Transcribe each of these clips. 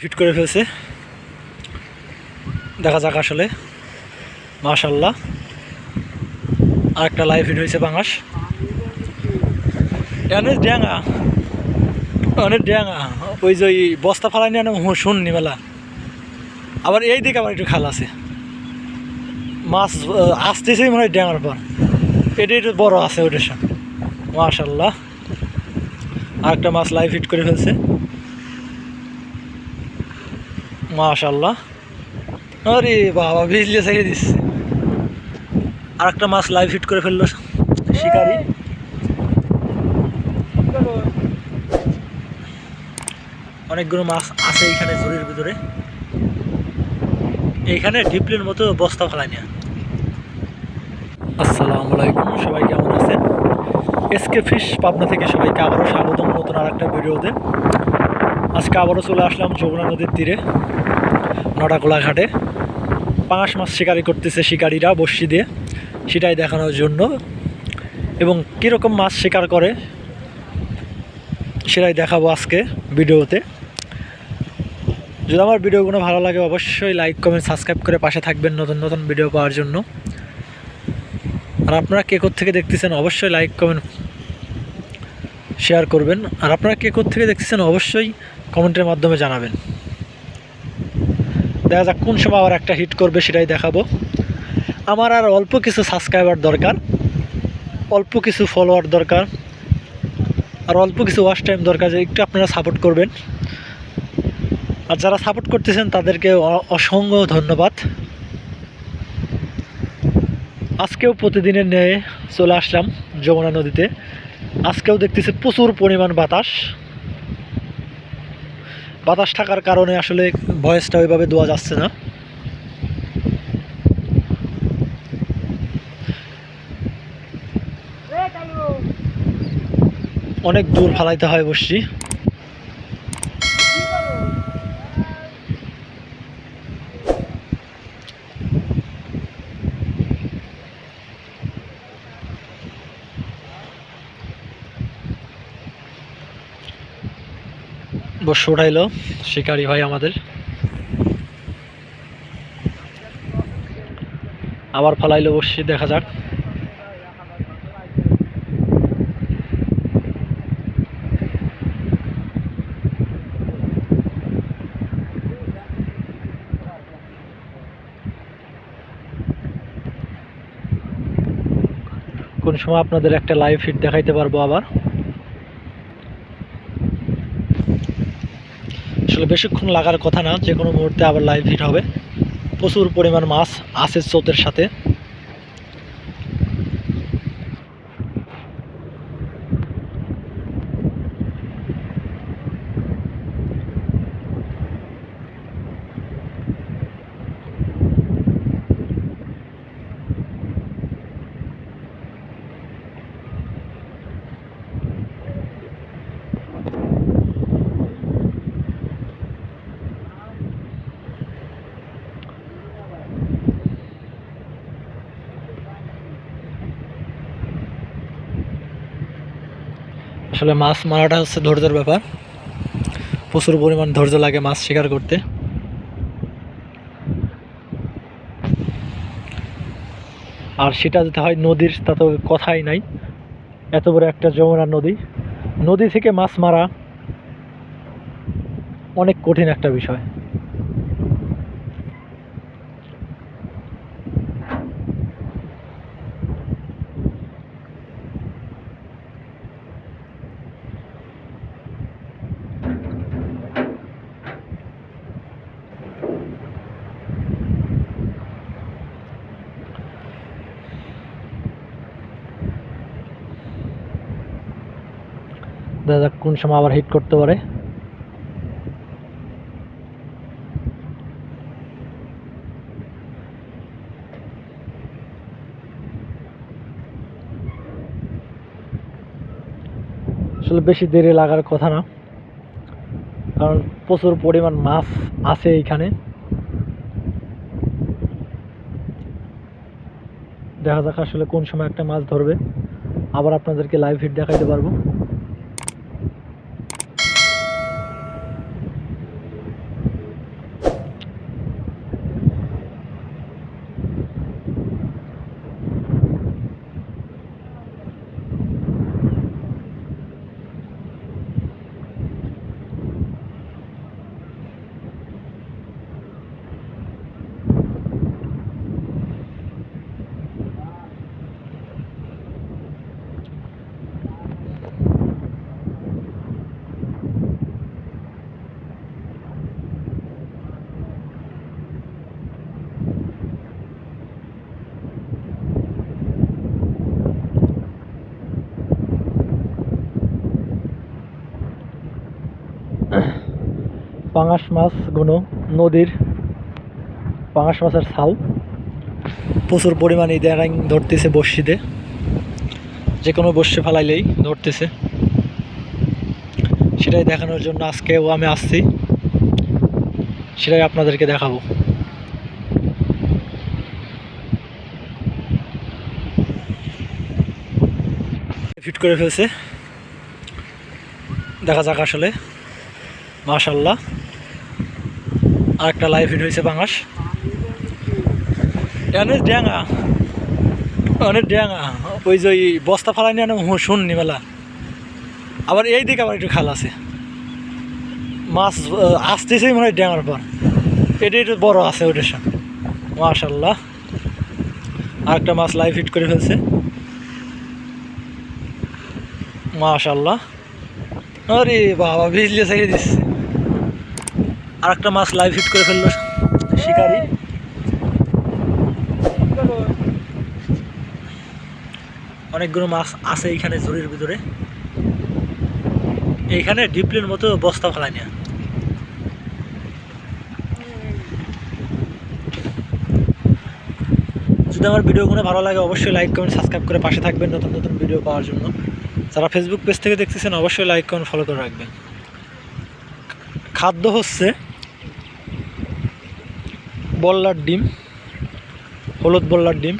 Fit করে ফেলছে। দেখা যাক আসলে। মাশাল্লাহ আর একটা লাইভ ফিট হয়েছে বাংলাস অনেক ড্যাঙা। অনেক ড্যাঙা। ওই যে ওই বস্তা ফালাই নিয়ে শুননি মেলা। আবার এই দিকে আবার একটু খাল আছে। মাছ আসতেছেই মনে হয় ড্যাঙার পর। এটা একটু বড় আছে ওটার সঙ্গে মাশাল্লাহ আর একটা মাছ লাইভ ফিট করে ফেলছে। মাশাল্লাহ আরে বাবা, বিজলি ছেড়ে দিচ্ছে আর একটা মাছ লাইভ হিট করে ফেলল শিকারি। অনেকগুলো মাছ আছে এইখানে ঝুড়ির ভিতরে। এইখানে ডিপলির মতো বস্তা ফেলাই নিয়ে। আসসালামু আলাইকুম, সবাই কেমন আছেন? এসকে ফিশ পাবনা থেকে সবাইকে আবারও স্বাগতম নতুন আর একটা ভিডিওতে। আজকে আবারও চলে আসলাম যমুনা নদীর তীরে নটাকোলা ঘাটে পাঙাশ মাছ শিকারি করতেছে শিকারীরা বর্ষি দিয়ে, সেটাই দেখানোর জন্য। এবং কীরকম মাছ শিকার করে, সেটাই দেখাবো আজকে ভিডিওতে। যদি আমার ভিডিওগুলো ভালো লাগে, অবশ্যই লাইক কমেন্ট সাবস্ক্রাইব করে পাশে থাকবেন নতুন নতুন ভিডিও পাওয়ার জন্য। আর আপনারা কে থেকে দেখতেছেন, অবশ্যই লাইক কমেন্ট শেয়ার করবেন। আর আপনারা কে থেকে দেখতেছেন, অবশ্যই কমেন্টের মাধ্যমে জানাবেন। দেখা যাক কোন সময় আবার একটা হিট করবে, সেটাই দেখাবো। আমার আর অল্প কিছু সাবস্ক্রাইবার দরকার, অল্প কিছু ফলোয়ার দরকার, আর অল্প কিছু ওয়াশ টাইম দরকার যে একটু আপনারা সাপোর্ট করবেন। আর যারা সাপোর্ট করতেছেন, তাদেরকে অসংখ্য ধন্যবাদ। আজকেও প্রতিদিনের ন্যায় চলে আসলাম যমুনা নদীতে। আজকেও দেখতেছি প্রচুর পরিমাণ বাতাস। বাতাস থাকার কারণে আসলে ভয়েসটা ওইভাবে দেওয়া যাচ্ছে না। অনেক দূর ফালাইতে হয় বসছি। বসে উঠাইলো শিকারি ভাই আমাদের। আবার ফালাইলো বসছি দেখা যাক। কোন সময় আপনাদের একটা লাইভ ফিট দেখাইতে পারব আবার। আসলে বেশিক্ষণ লাগার কথা না যে কোনো মুহূর্তে আবার লাইভ হিট হবে। প্রচুর পরিমাণ মাছ আছে স্রোতের সাথে। আসলে মাছ মারাটা হচ্ছে ধৈর্যের ব্যাপার। প্রচুর পরিমাণ ধৈর্য লাগে মাছ শিকার করতে। আর সেটা যেতে হয় নদীর, তা তো কথাই নাই। এত বড় একটা যমুনা নদী। নদী থেকে মাছ মারা অনেক কঠিন একটা বিষয়। দেখা যাক কোন সময় আবার হিট করতে পারে। আসলে বেশি দেরি লাগার কথা না। কারণ প্রচুর পরিমাণ মাছ আছে এইখানে। দেখা যাক আসলে কোন সময় একটা মাছ ধরবে। আবার আপনাদেরকে লাইভ হিট দেখাইতে পারব। পাঙাশ মাছ গুনো নদীর পাঙাশ মাছের ছাল। প্রচুর পরিমাণে ইদারাং ধরতেছে বর্ষিতে যে কোনো বর্ষে ফালাইলেই ধরতেছে। সেটাই দেখানোর জন্য আজকেও আমি আসছি। সেটাই আপনাদেরকে দেখাবো। ফিট করে ফেলছে। দেখা যাক আসলে। মাশাল্লাহ। আর একটা লাইভ ফিট হয়েছে বাংলাস অনেক ড্যাঙা অনেক ড্যাঙা ওই যে ওই বস্তা ফালাই নিয়ে শুননি মেলা। আবার এই দিকে আবার একটু খাল আছে। মাছ আসতেছেই মনে হয় ড্যাঙার পর। এটা একটু বড় আছে ওইটার সঙ্গে আর একটা মাছ লাইভ হিট করে ফেলছে। মাশাল্লাহ। আরে বাবা ভিজলে ছেড়ে দিচ্ছে। আর একটা মাছ লাইভ হিট করে ফেলল শিকারি। অনেকগুলো মাছ আছে এইখানে ঝুড়ির ভিতরে। এইখানে ডিপলির মতো বস্তা ফেলাই না যদি আমার ভিডিওগুলো ভালো লাগে, অবশ্যই লাইক কমেন্ট সাবস্ক্রাইব করে পাশে থাকবেন নতুন নতুন ভিডিও পাওয়ার জন্য। যারা ফেসবুক পেজ থেকে দেখতেছেন, অবশ্যই লাইক কমেন্ট ফলো করে রাখবেন। খাদ্য হচ্ছে বল্লার ডিম, হলুদ বল্লার ডিম।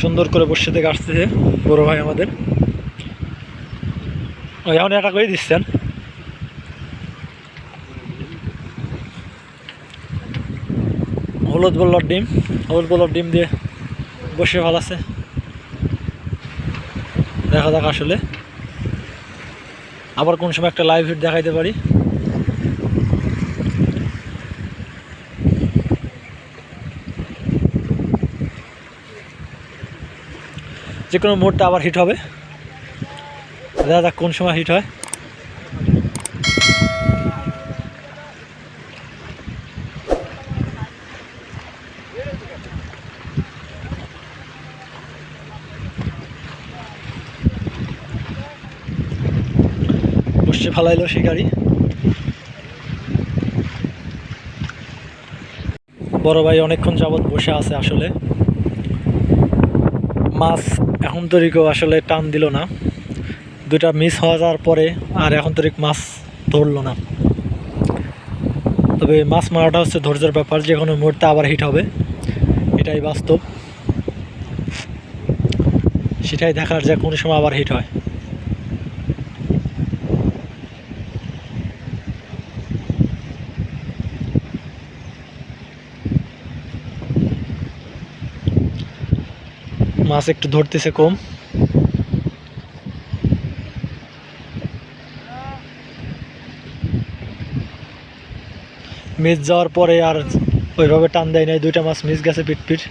সুন্দর করে বসে থেকে আসতেছে বড় ভাই আমাদের। এখন এটা করে দিচ্ছেন? হলুদ বল্লার ডিম, হলুদ বল্লার ডিম দিয়ে বসে ভালো আছে দেখা যাক আসলে। আবার কোন সময় একটা লাইভ হিট দেখাইতে পারি। যে কোনো মুহূর্তে আবার হিট হবে। দেখা যাক কোন সময় হিট হয়। বসে ফালাইলো শিকারি বড় ভাই অনেকক্ষণ যাবৎ বসে আছে আসলে। মাছ এখন তরিকেও আসলে টান দিল না। দুটা মিস হওয়া যাওয়ার পরে আর এখন তরিক মাছ ধরলো না। তবে মাছ মারাটা হচ্ছে ধৈর্যের ব্যাপার যে কোনো মুহূর্তে আবার হিট হবে। এটাই বাস্তব। সেটাই দেখার যে কোনো সময় আবার হিট হয়। মাছ একটু ধরতেছে কম। মিস যাওয়ার পরে আর ওইভাবে টান দেয় নাই, দুইটা মাছ মিস গেছে পিট পিট।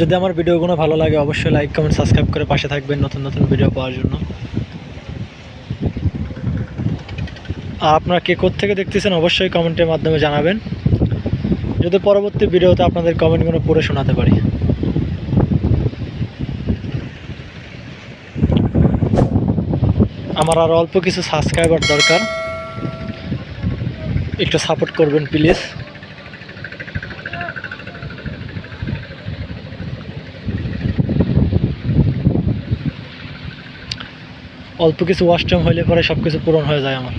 যদি আমার ভিডিওগুলো ভালো লাগে, অবশ্যই লাইক কমেন্ট সাবস্ক্রাইব করে পাশে থাকবেন নতুন নতুন ভিডিও পাওয়ার জন্য। আপনারা কে থেকে দেখতেছেন, অবশ্যই কমেন্টের মাধ্যমে জানাবেন। যদি পরবর্তী ভিডিওতে আপনাদের কমেন্টগুলো পড়ে শোনাতে পারি। আমার আর অল্প কিছু সাবস্ক্রাইবার দরকার। একটু সাপোর্ট করবেন প্লিজ অল্প কিছু ওয়াশ হলে হইলে পরে সব কিছু পূরণ হয়ে যায় আমার।